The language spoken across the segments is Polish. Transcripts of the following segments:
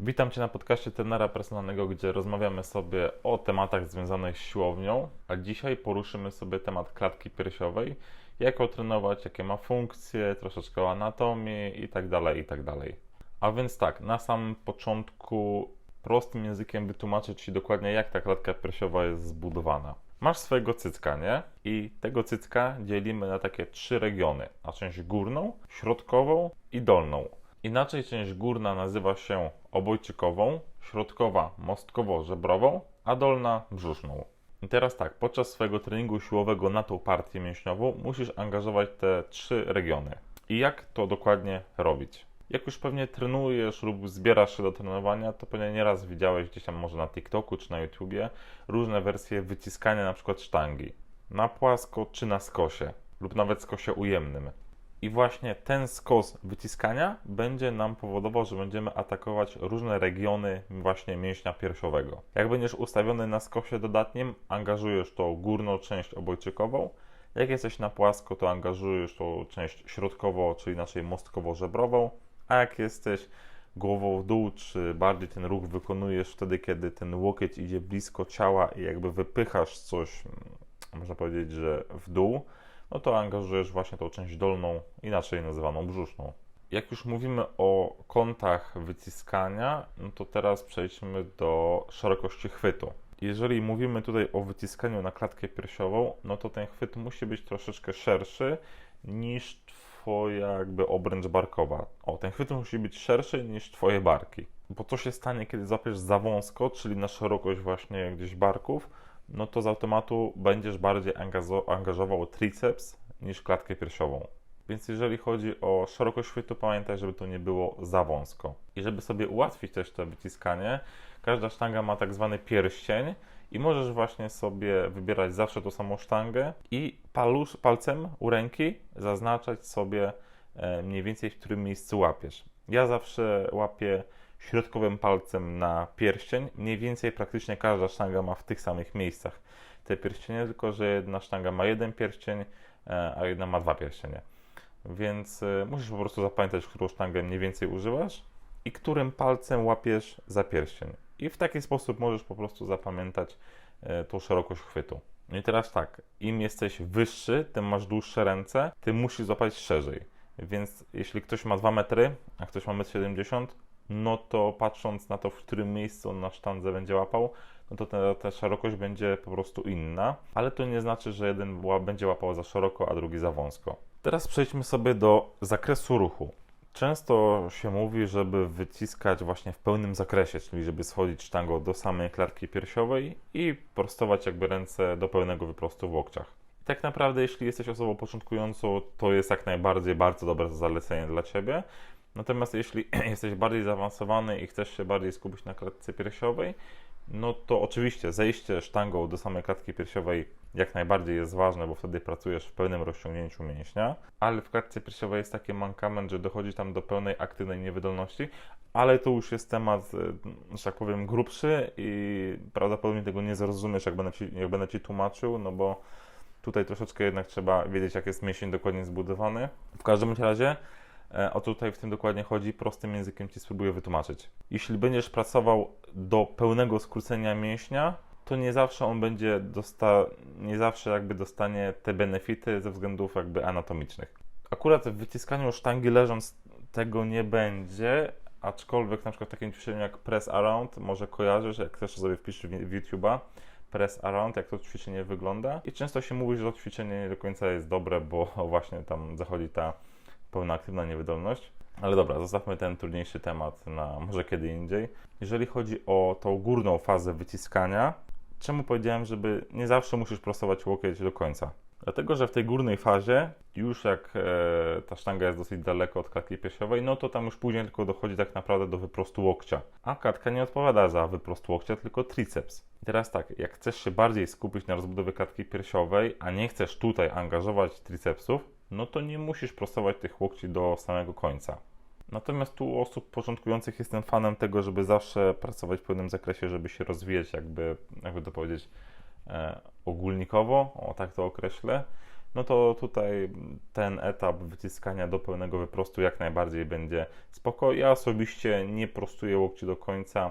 Witam Cię na podcaście trenera personalnego, gdzie rozmawiamy sobie o tematach związanych z siłownią, a dzisiaj poruszymy sobie temat klatki piersiowej, jak ją trenować, jakie ma funkcje, troszeczkę o anatomii itd., itd. A więc tak, na samym początku prostym językiem wytłumaczę Ci dokładnie, jak ta klatka piersiowa jest zbudowana. Masz swojego cycka, nie? I tego cycka dzielimy na takie trzy regiony, na część górną, środkową i dolną. Inaczej część górna nazywa się obojczykową, środkowa mostkowo-żebrową, a dolna brzuszną. I teraz tak, podczas swojego treningu siłowego na tą partię mięśniową musisz angażować te trzy regiony. I jak to dokładnie robić? Jak już pewnie trenujesz lub zbierasz się do trenowania, to pewnie nieraz widziałeś gdzieś tam może na TikToku czy na YouTubie różne wersje wyciskania na przykład sztangi. Na płasko czy na skosie lub nawet skosie ujemnym. I właśnie ten skos wyciskania będzie nam powodował, że będziemy atakować różne regiony właśnie mięśnia piersiowego. Jak będziesz ustawiony na skosie dodatnim, angażujesz tą górną część obojczykową. Jak jesteś na płasko, to angażujesz tą część środkowo, czyli naszej mostkowo-żebrową. A jak jesteś głową w dół, czy bardziej ten ruch wykonujesz wtedy, kiedy ten łokieć idzie blisko ciała i jakby wypychasz coś, mm, można powiedzieć, że w dół, no to angażujesz właśnie tą część dolną, inaczej nazywaną brzuszną. Jak już mówimy o kątach wyciskania, no to teraz przejdźmy do szerokości chwytu. Jeżeli mówimy tutaj o wyciskaniu na klatkę piersiową, no to ten chwyt musi być troszeczkę szerszy niż Twoja jakby obręcz barkowa. O, ten chwyt musi być szerszy niż Twoje barki. Bo co się stanie, kiedy złapiesz za wąsko, czyli na szerokość właśnie gdzieś barków, no to z automatu będziesz bardziej angażował triceps niż klatkę piersiową. Więc jeżeli chodzi o szerokość chwytu, pamiętaj, żeby to nie było za wąsko. I żeby sobie ułatwić też to wyciskanie, każda sztanga ma tak zwany pierścień i możesz właśnie sobie wybierać zawsze tą samą sztangę i palusz, palcem u ręki zaznaczać sobie e, mniej więcej w którym miejscu łapiesz. Ja zawsze łapię środkowym palcem na pierścień. Mniej więcej praktycznie każda sztanga ma w tych samych miejscach te pierścienie, tylko że jedna sztanga ma jeden pierścień, e, a jedna ma dwa pierścienie. Więc e, musisz po prostu zapamiętać, którą sztangę mniej więcej używasz i którym palcem łapiesz za pierścień. I w taki sposób możesz po prostu zapamiętać e, tą szerokość chwytu. No i teraz tak, im jesteś wyższy, tym masz dłuższe ręce, tym musisz złapać szerzej. Więc jeśli ktoś ma 2 metry, a ktoś ma 1,70 m, no to patrząc na to, w którym miejscu on na sztandze będzie łapał, no to ta, ta szerokość będzie po prostu inna, ale to nie znaczy, że jeden będzie łapał za szeroko, a drugi za wąsko. Teraz przejdźmy sobie do zakresu ruchu. Często się mówi, żeby wyciskać właśnie w pełnym zakresie, czyli żeby schodzić sztangą do samej klatki piersiowej i prostować jakby ręce do pełnego wyprostu w łokciach. tak naprawdę, jeśli jesteś osobą początkującą, to jest jak najbardziej bardzo dobre zalecenie dla Ciebie. Natomiast jeśli jesteś bardziej zaawansowany i chcesz się bardziej skupić na klatce piersiowej, no to oczywiście zejście sztangą do samej klatki piersiowej jak najbardziej jest ważne, bo wtedy pracujesz w pełnym rozciągnięciu mięśnia, ale w klatce piersiowej jest taki mankament, że dochodzi tam do pełnej aktywnej niewydolności, ale to już jest temat, e, że tak powiem, grubszy i prawdopodobnie tego nie zrozumiesz, jak będę ci, jak będę ci tłumaczył, no bo tutaj troszeczkę jednak trzeba wiedzieć, jak jest mięsień dokładnie zbudowany. W każdym razie E, o tutaj w tym dokładnie chodzi, prostym językiem Ci spróbuję wytłumaczyć. Jeśli będziesz pracował do pełnego skrócenia mięśnia, to nie zawsze on będzie dosta, nie zawsze jakby dostanie te benefity ze względów jakby anatomicznych. Akurat w wyciskaniu sztangi leżąc tego nie będzie, aczkolwiek na przykład w takim ćwiczeniu jak press around, może kojarzysz, jak też sobie wpisz w YouTube'a, press around, jak to ćwiczenie wygląda. I często się mówi, że to ćwiczenie nie do końca jest dobre, bo właśnie tam zachodzi ta pełna aktywna niewydolność. Ale dobra, zostawmy ten trudniejszy temat na może kiedy indziej. Jeżeli chodzi o tą górną fazę wyciskania, czemu powiedziałem, żeby nie zawsze musisz prostować łokieć do końca? Dlatego, że w tej górnej fazie, już jak e, ta sztanga jest dosyć daleko od klatki piersiowej, no to tam już później tylko dochodzi tak naprawdę do wyprostu łokcia. A klatka nie odpowiada za wyprost łokcia, tylko triceps. I teraz tak, jak chcesz się bardziej skupić na rozbudowie klatki piersiowej, a nie chcesz tutaj angażować tricepsów, no to nie musisz prostować tych łokci do samego końca. Natomiast tu osób początkujących jestem fanem tego, żeby zawsze pracować w pewnym zakresie, żeby się rozwijać, jakby, jakby to powiedzieć, e, ogólnikowo, o tak to określę. no to tutaj ten etap wyciskania do pełnego wyprostu jak najbardziej będzie spoko. Ja osobiście nie prostuję łokci do końca,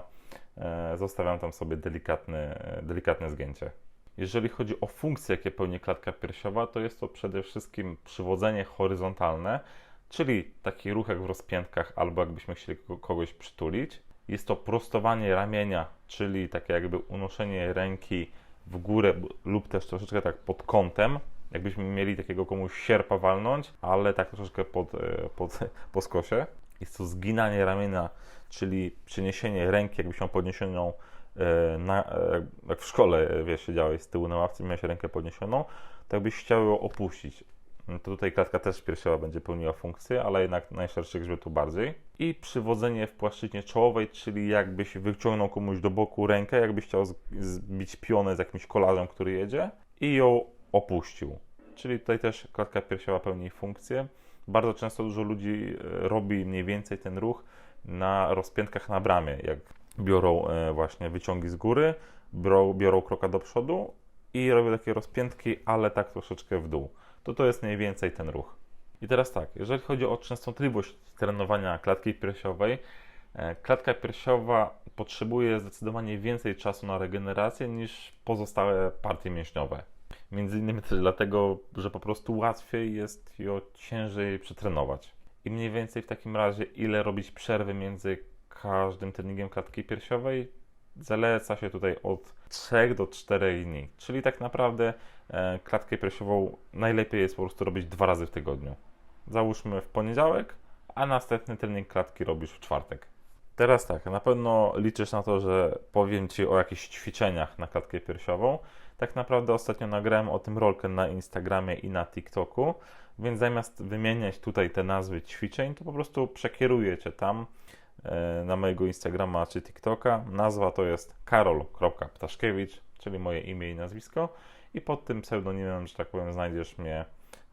e, zostawiam tam sobie delikatne, delikatne zgięcie. Jeżeli chodzi o funkcje, jakie pełni klatka piersiowa, to jest to przede wszystkim przywodzenie horyzontalne, czyli taki ruch jak w rozpiętkach, albo jakbyśmy chcieli kogoś przytulić. Jest to prostowanie ramienia, czyli takie jakby unoszenie ręki w górę lub też troszeczkę tak pod kątem, jakbyśmy mieli takiego komuś sierpa walnąć, ale tak troszeczkę pod, e, pod, po skosie. Jest to zginanie ramienia, czyli przeniesienie ręki, jakbyś miał podniesioną e, na, e, jak w szkole, wiesz, siedziałeś z tyłu na ławce, miałeś rękę podniesioną, to jakbyś chciał ją opuścić. No to tutaj klatka też piersiowa będzie pełniła funkcję, ale jednak najszerszych grzbietu bardziej. I przywodzenie w płaszczyźnie czołowej, czyli jakbyś wyciągnął komuś do boku rękę, jakbyś chciał zbić pionę z jakimś kolarzem, który jedzie i ją opuścił. Czyli tutaj też klatka piersiowa pełni funkcję. Bardzo często dużo ludzi e, robi mniej więcej ten ruch na rozpiętkach na bramie, jak biorą e, właśnie wyciągi z góry, biorą, biorą kroka do przodu i robią takie rozpiętki, ale tak troszeczkę w dół. To to jest mniej więcej ten ruch. I teraz tak, jeżeli chodzi o częstotliwość trenowania klatki piersiowej, e, klatka piersiowa potrzebuje zdecydowanie więcej czasu na regenerację niż pozostałe partie mięśniowe. Między innymi też dlatego, że po prostu łatwiej jest ją ciężej przetrenować. I mniej więcej w takim razie, ile robić przerwy między każdym treningiem klatki piersiowej, zaleca się tutaj od 3 do 4 dni. Czyli tak naprawdę e, klatkę piersiową najlepiej jest po prostu robić dwa razy w tygodniu. Załóżmy w poniedziałek, a następny trening klatki robisz w czwartek. Teraz tak, na pewno liczysz na to, że powiem Ci o jakichś ćwiczeniach na klatkę piersiową. Tak naprawdę ostatnio nagrałem o tym rolkę na Instagramie i na TikToku, więc zamiast wymieniać tutaj te nazwy ćwiczeń, to po prostu przekieruję Cię tam e, na mojego Instagrama czy TikToka. Nazwa to jest karol.ptaszkiewicz, czyli moje imię i nazwisko i pod tym pseudonimem, że tak powiem, znajdziesz mnie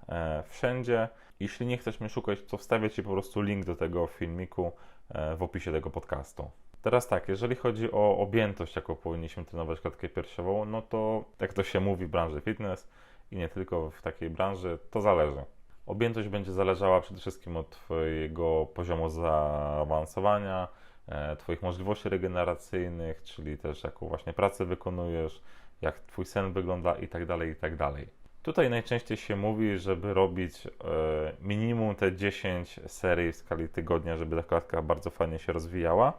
e, wszędzie. Jeśli nie chcesz mnie szukać, to wstawię Ci po prostu link do tego filmiku w opisie tego podcastu. Teraz tak, jeżeli chodzi o objętość, jaką powinniśmy trenować klatkę piersiową, no to jak to się mówi w branży fitness i nie tylko w takiej branży, to zależy. Objętość będzie zależała przede wszystkim od Twojego poziomu zaawansowania, e, Twoich możliwości regeneracyjnych, czyli też jaką właśnie pracę wykonujesz, jak Twój sen wygląda i tak dalej, i tak dalej. Tutaj najczęściej się mówi, żeby robić e, minimum te 10 serii w skali tygodnia, żeby ta klatka bardzo fajnie się rozwijała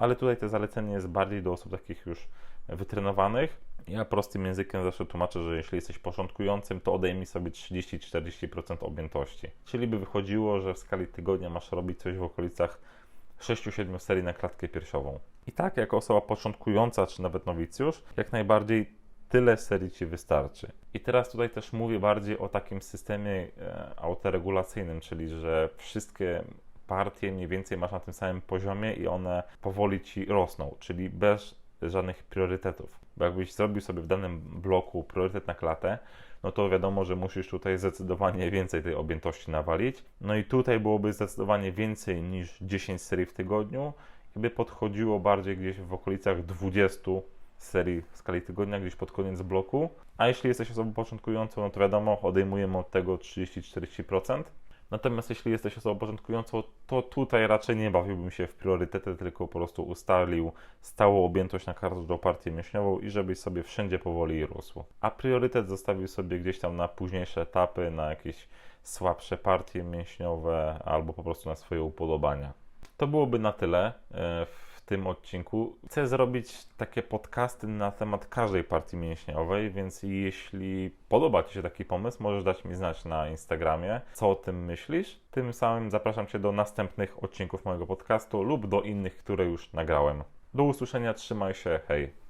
ale tutaj to zalecenie jest bardziej do osób takich już wytrenowanych. Ja prostym językiem zawsze tłumaczę, że jeśli jesteś początkującym, to odejmij sobie 30-40% objętości. Czyli by wychodziło, że w skali tygodnia masz robić coś w okolicach 6-7 serii na klatkę piersiową. I tak, jako osoba początkująca, czy nawet nowicjusz, jak najbardziej tyle serii Ci wystarczy. I teraz tutaj też mówię bardziej o takim systemie e, autoregulacyjnym, czyli że wszystkie partie mniej więcej masz na tym samym poziomie i one powoli ci rosną, czyli bez żadnych priorytetów. Bo jakbyś zrobił sobie w danym bloku priorytet na klatę, no to wiadomo, że musisz tutaj zdecydowanie więcej tej objętości nawalić. No i tutaj byłoby zdecydowanie więcej niż 10 serii w tygodniu, jakby podchodziło bardziej gdzieś w okolicach 20 serii w skali tygodnia, gdzieś pod koniec bloku. A jeśli jesteś osobą początkującą, no to wiadomo, odejmujemy od tego 30-40%. Natomiast jeśli jesteś osobą początkującą, to tutaj raczej nie bawiłbym się w priorytety, tylko po prostu ustalił stałą objętość na każdą partię mięśniową i żebyś sobie wszędzie powoli rósł. A priorytet zostawił sobie gdzieś tam na późniejsze etapy, na jakieś słabsze partie mięśniowe albo po prostu na swoje upodobania. To byłoby na tyle e, tym odcinku. Chcę zrobić takie podcasty na temat każdej partii mięśniowej, więc jeśli podoba Ci się taki pomysł, możesz dać mi znać na Instagramie, co o tym myślisz. Tym samym zapraszam Cię do następnych odcinków mojego podcastu lub do innych, które już nagrałem. Do usłyszenia, trzymaj się, hej!